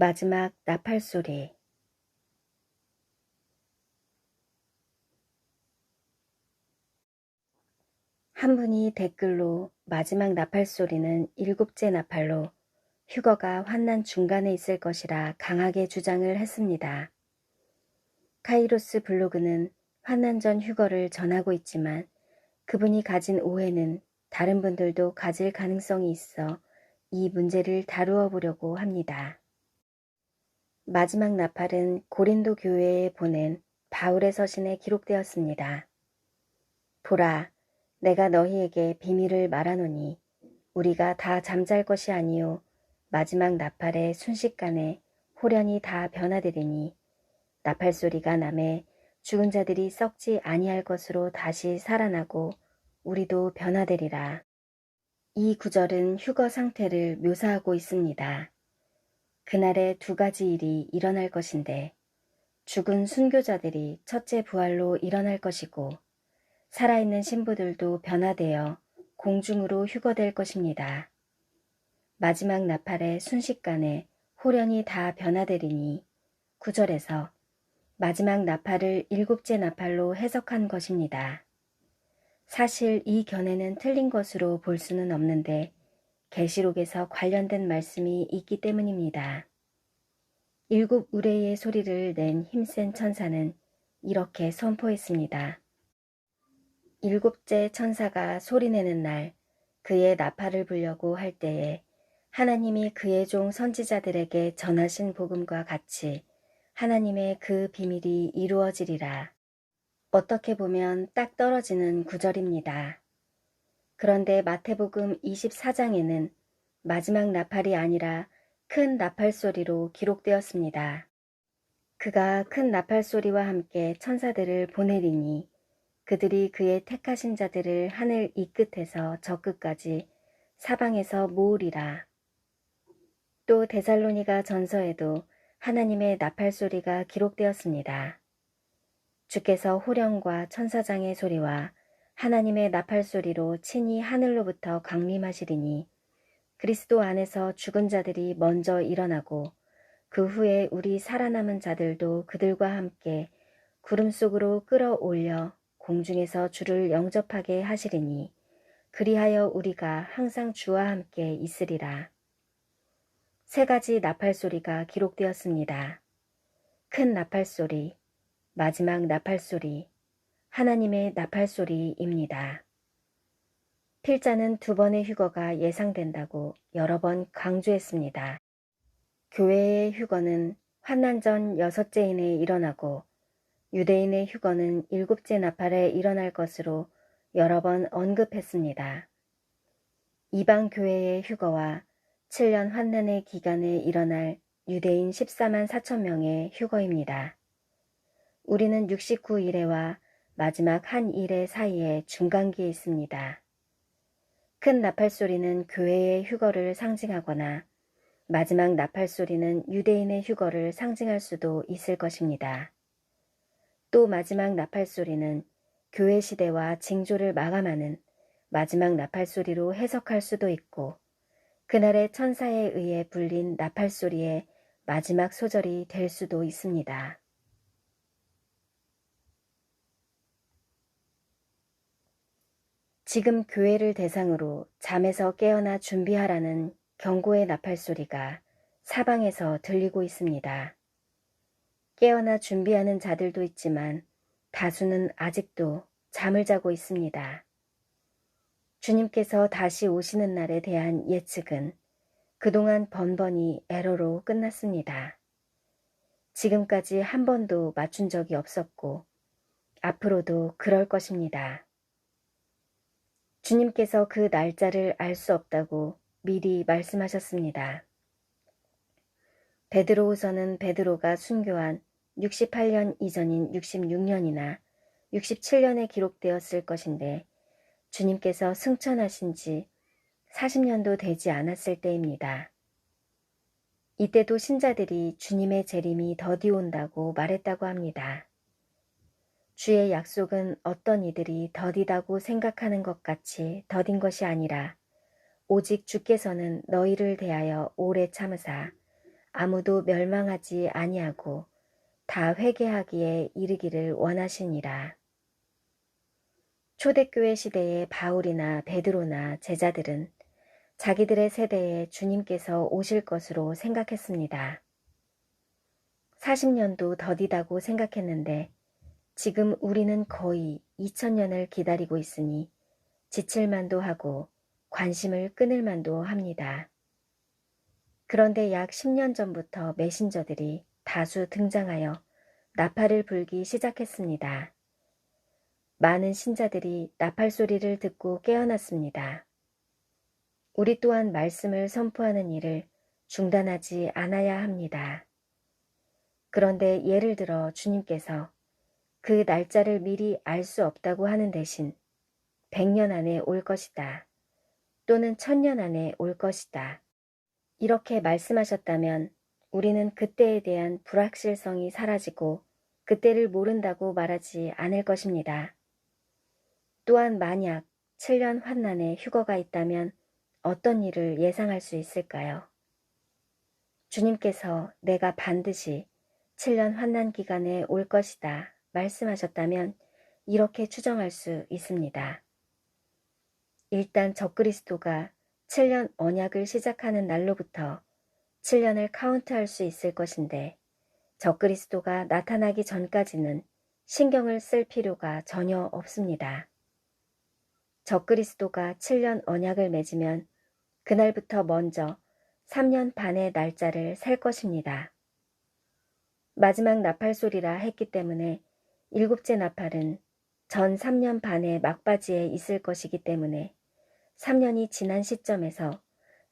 마지막 나팔 소리 한 분이 댓글로 마지막 나팔 소리는 일곱째 나팔로 휴거가 환난 중간에 있을 것이라 강하게 주장을 했습니다. 카이로스 블로그는 환난 전 휴거를 전하고 있지만 그분이 가진 오해는 다른 분들도 가질 가능성이 있어 이 문제를 다루어 보려고 합니다. 마지막 나팔은 고린도 교회에 보낸 바울의 서신에 기록되었습니다. 보라, 내가 너희에게 비밀을 말하노니 우리가 다 잠잘 것이 아니요 마지막 나팔의 순식간에 호련히 다 변화되리니 나팔 소리가 남에 죽은 자들이 썩지 아니할 것으로 다시 살아나고 우리도 변화되리라. 이 구절은 휴거 상태를 묘사하고 있습니다. 그날에 두 가지 일이 일어날 것인데 죽은 순교자들이 첫째 부활로 일어날 것이고 살아있는 신부들도 변화되어 공중으로 휴거될 것입니다. 마지막 나팔의 순식간에 호련히 다 변화되리니 구절에서 마지막 나팔을 일곱째 나팔로 해석한 것입니다. 사실 이 견해는 틀린 것으로 볼 수는 없는데 계시록에서 관련된 말씀이 있기 때문입니다. 일곱 우레의 소리를 낸 힘센 천사는 이렇게 선포했습니다. 일곱째 천사가 소리내는 날 그의 나팔을 불려고 할 때에 하나님이 그의 종 선지자들에게 전하신 복음과 같이 하나님의 그 비밀이 이루어지리라. 어떻게 보면 딱 떨어지는 구절입니다. 그런데 마태복음 24장에는 마지막 나팔이 아니라 큰 나팔 소리로 기록되었습니다. 그가 큰 나팔 소리와 함께 천사들을 보내리니 그들이 그의 택하신 자들을 하늘 이 끝에서 저 끝까지 사방에서 모으리라. 또 데살로니가 전서에도 하나님의 나팔 소리가 기록되었습니다. 주께서 호령과 천사장의 소리와 하나님의 나팔 소리로 친히 하늘로부터 강림하시리니 그리스도 안에서 죽은 자들이 먼저 일어나고 그 후에 우리 살아남은 자들도 그들과 함께 구름 속으로 끌어올려 공중에서 주를 영접하게 하시리니 그리하여 우리가 항상 주와 함께 있으리라. 세 가지 나팔 소리가 기록되었습니다. 큰 나팔 소리, 마지막 나팔 소리, 하나님의 나팔 소리입니다. 필자는 두 번의 휴거가 예상된다고 여러 번 강조했습니다. 교회의 휴거는 환난 전 여섯째인에 일어나고 유대인의 휴거는 일곱째 나팔에 일어날 것으로 여러 번 언급했습니다. 이방 교회의 휴거와 7년 환난의 기간에 일어날 유대인 14만 4천 명의 휴거입니다. 우리는 69일에와 마지막 한 일의 사이에 중간기에 있습니다. 큰 나팔 소리는 교회의 휴거를 상징하거나 마지막 나팔 소리는 유대인의 휴거를 상징할 수도 있을 것입니다. 또 마지막 나팔 소리는 교회 시대와 징조를 마감하는 마지막 나팔 소리로 해석할 수도 있고 그날의 천사에 의해 불린 나팔 소리의 마지막 소절이 될 수도 있습니다. 지금 교회를 대상으로 잠에서 깨어나 준비하라는 경고의 나팔 소리가 사방에서 들리고 있습니다. 깨어나 준비하는 자들도 있지만 다수는 아직도 잠을 자고 있습니다. 주님께서 다시 오시는 날에 대한 예측은 그동안 번번이 에러로 끝났습니다. 지금까지 한 번도 맞춘 적이 없었고 앞으로도 그럴 것입니다. 주님께서 그 날짜를 알 수 없다고 미리 말씀하셨습니다. 베드로우서는 베드로가 순교한 68년 이전인 66년이나 67년에 기록되었을 것인데 주님께서 승천하신 지 40년도 되지 않았을 때입니다. 이때도 신자들이 주님의 재림이 더디 온다고 말했다고 합니다. 주의 약속은 어떤 이들이 더디다고 생각하는 것 같이 더딘 것이 아니라 오직 주께서는 너희를 대하여 오래 참으사 아무도 멸망하지 아니하고 다 회개하기에 이르기를 원하시니라. 초대교회 시대의 바울이나 베드로나 제자들은 자기들의 세대에 주님께서 오실 것으로 생각했습니다. 40년도 더디다고 생각했는데 지금 우리는 거의 2000년을 기다리고 있으니 지칠 만도 하고 관심을 끊을 만도 합니다. 그런데 약 10년 전부터 메신저들이 다수 등장하여 나팔을 불기 시작했습니다. 많은 신자들이 나팔 소리를 듣고 깨어났습니다. 우리 또한 말씀을 선포하는 일을 중단하지 않아야 합니다. 그런데 예를 들어 주님께서 그 날짜를 미리 알 수 없다고 하는 대신 100년 안에 올 것이다. 또는 1000년 안에 올 것이다. 이렇게 말씀하셨다면 우리는 그때에 대한 불확실성이 사라지고 그때를 모른다고 말하지 않을 것입니다. 또한 만약 7년 환난에 휴거가 있다면 어떤 일을 예상할 수 있을까요? 주님께서 내가 반드시 7년 환난 기간에 올 것이다 말씀하셨다면 이렇게 추정할 수 있습니다. 일단 적그리스도가 7년 언약을 시작하는 날로부터 7년을 카운트할 수 있을 것인데 적그리스도가 나타나기 전까지는 신경을 쓸 필요가 전혀 없습니다. 적그리스도가 7년 언약을 맺으면 그날부터 먼저 3년 반의 날짜를 셀 것입니다. 마지막 나팔 소리라 했기 때문에 일곱째 나팔은 전 3년 반의 막바지에 있을 것이기 때문에 3년이 지난 시점에서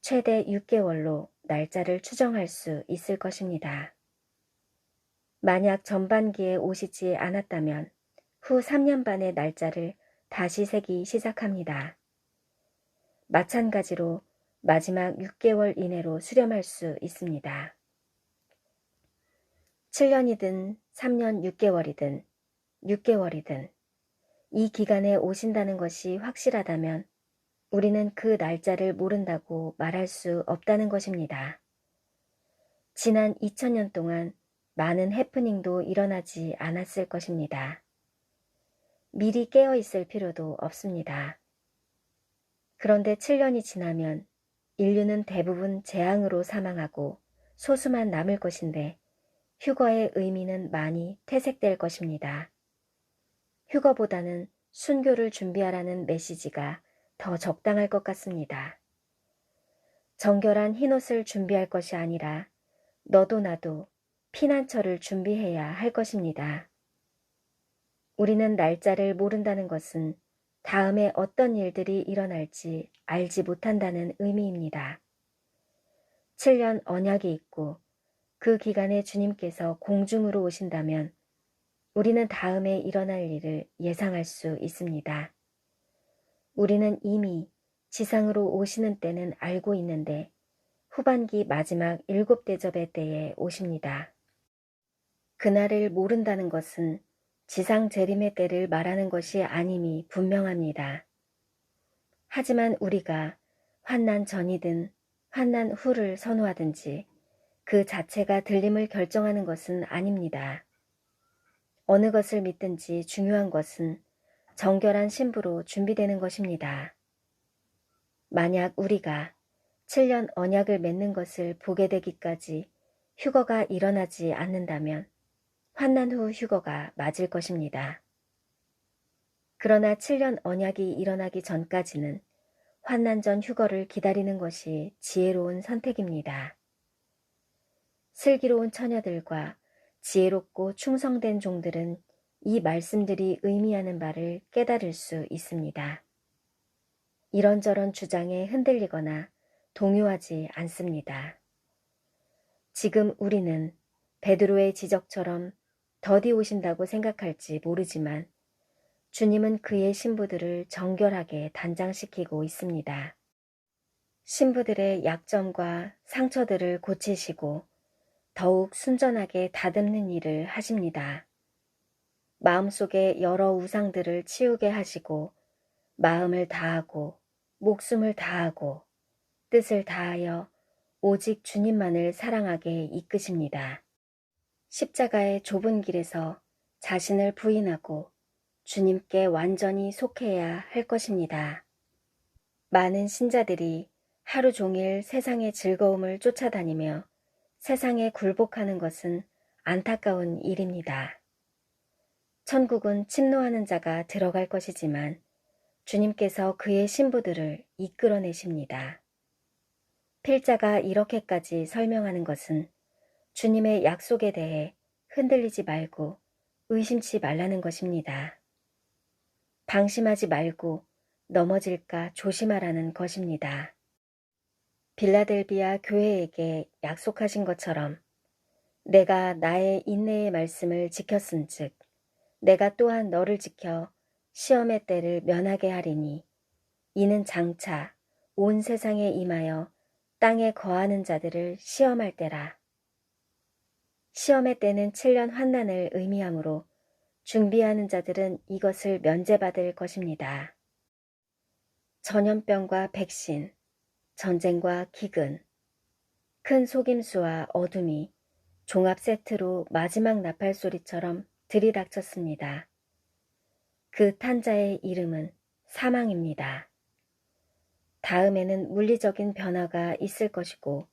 최대 6개월로 날짜를 추정할 수 있을 것입니다. 만약 전반기에 오시지 않았다면 후 3년 반의 날짜를 다시 세기 시작합니다. 마찬가지로 마지막 6개월 이내로 수렴할 수 있습니다. 7년이든 3년 6개월이든 6개월이든 이 기간에 오신다는 것이 확실하다면 우리는 그 날짜를 모른다고 말할 수 없다는 것입니다. 지난 2000년 동안 많은 해프닝도 일어나지 않았을 것입니다. 미리 깨어 있을 필요도 없습니다. 그런데 7년이 지나면 인류는 대부분 재앙으로 사망하고 소수만 남을 것인데 휴거의 의미는 많이 퇴색될 것입니다. 휴거보다는 순교를 준비하라는 메시지가 더 적당할 것 같습니다. 정결한 흰옷을 준비할 것이 아니라 너도 나도 피난처를 준비해야 할 것입니다. 우리는 날짜를 모른다는 것은 다음에 어떤 일들이 일어날지 알지 못한다는 의미입니다. 7년 언약이 있고 그 기간에 주님께서 공중으로 오신다면 우리는 다음에 일어날 일을 예상할 수 있습니다. 우리는 이미 지상으로 오시는 때는 알고 있는데 후반기 마지막 일곱 대접의 때에 오십니다. 그날을 모른다는 것은 지상 재림의 때를 말하는 것이 아님이 분명합니다. 하지만 우리가 환난 전이든 환난 후를 선호하든지 그 자체가 들림을 결정하는 것은 아닙니다. 어느 것을 믿든지 중요한 것은 정결한 신부로 준비되는 것입니다. 만약 우리가 7년 언약을 맺는 것을 보게 되기까지 휴거가 일어나지 않는다면 환난 후 휴거가 맞을 것입니다. 그러나 7년 언약이 일어나기 전까지는 환난 전 휴거를 기다리는 것이 지혜로운 선택입니다. 슬기로운 처녀들과 지혜롭고 충성된 종들은 이 말씀들이 의미하는 바를 깨달을 수 있습니다. 이런저런 주장에 흔들리거나 동요하지 않습니다. 지금 우리는 베드로의 지적처럼 더디 오신다고 생각할지 모르지만 주님은 그의 신부들을 정결하게 단장시키고 있습니다. 신부들의 약점과 상처들을 고치시고 더욱 순전하게 다듬는 일을 하십니다. 마음속에 여러 우상들을 치우게 하시고 마음을 다하고 목숨을 다하고 뜻을 다하여 오직 주님만을 사랑하게 이끄십니다. 십자가의 좁은 길에서 자신을 부인하고 주님께 완전히 속해야 할 것입니다. 많은 신자들이 하루 종일 세상의 즐거움을 쫓아다니며 세상에 굴복하는 것은 안타까운 일입니다. 천국은 침노하는 자가 들어갈 것이지만 주님께서 그의 신부들을 이끌어내십니다. 필자가 이렇게까지 설명하는 것은 주님의 약속에 대해 흔들리지 말고 의심치 말라는 것입니다. 방심하지 말고 넘어질까 조심하라는 것입니다. 빌라델비아 교회에게 약속하신 것처럼 내가 나의 인내의 말씀을 지켰은즉 내가 또한 너를 지켜 시험의 때를 면하게 하리니 이는 장차 온 세상에 임하여 땅에 거하는 자들을 시험할 때라. 시험의 때는 7년 환난을 의미하므로 준비하는 자들은 이것을 면제받을 것입니다. 전염병과 백신, 전쟁과 기근, 큰 속임수와 어둠이 종합 세트로 마지막 나팔 소리처럼 들이닥쳤습니다. 그 탄자의 이름은 사망입니다. 다음에는 물리적인 변화가 있을 것이고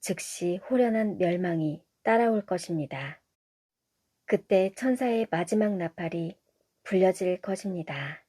즉시 호련한 멸망이 따라올 것입니다. 그때 천사의 마지막 나팔이 불려질 것입니다.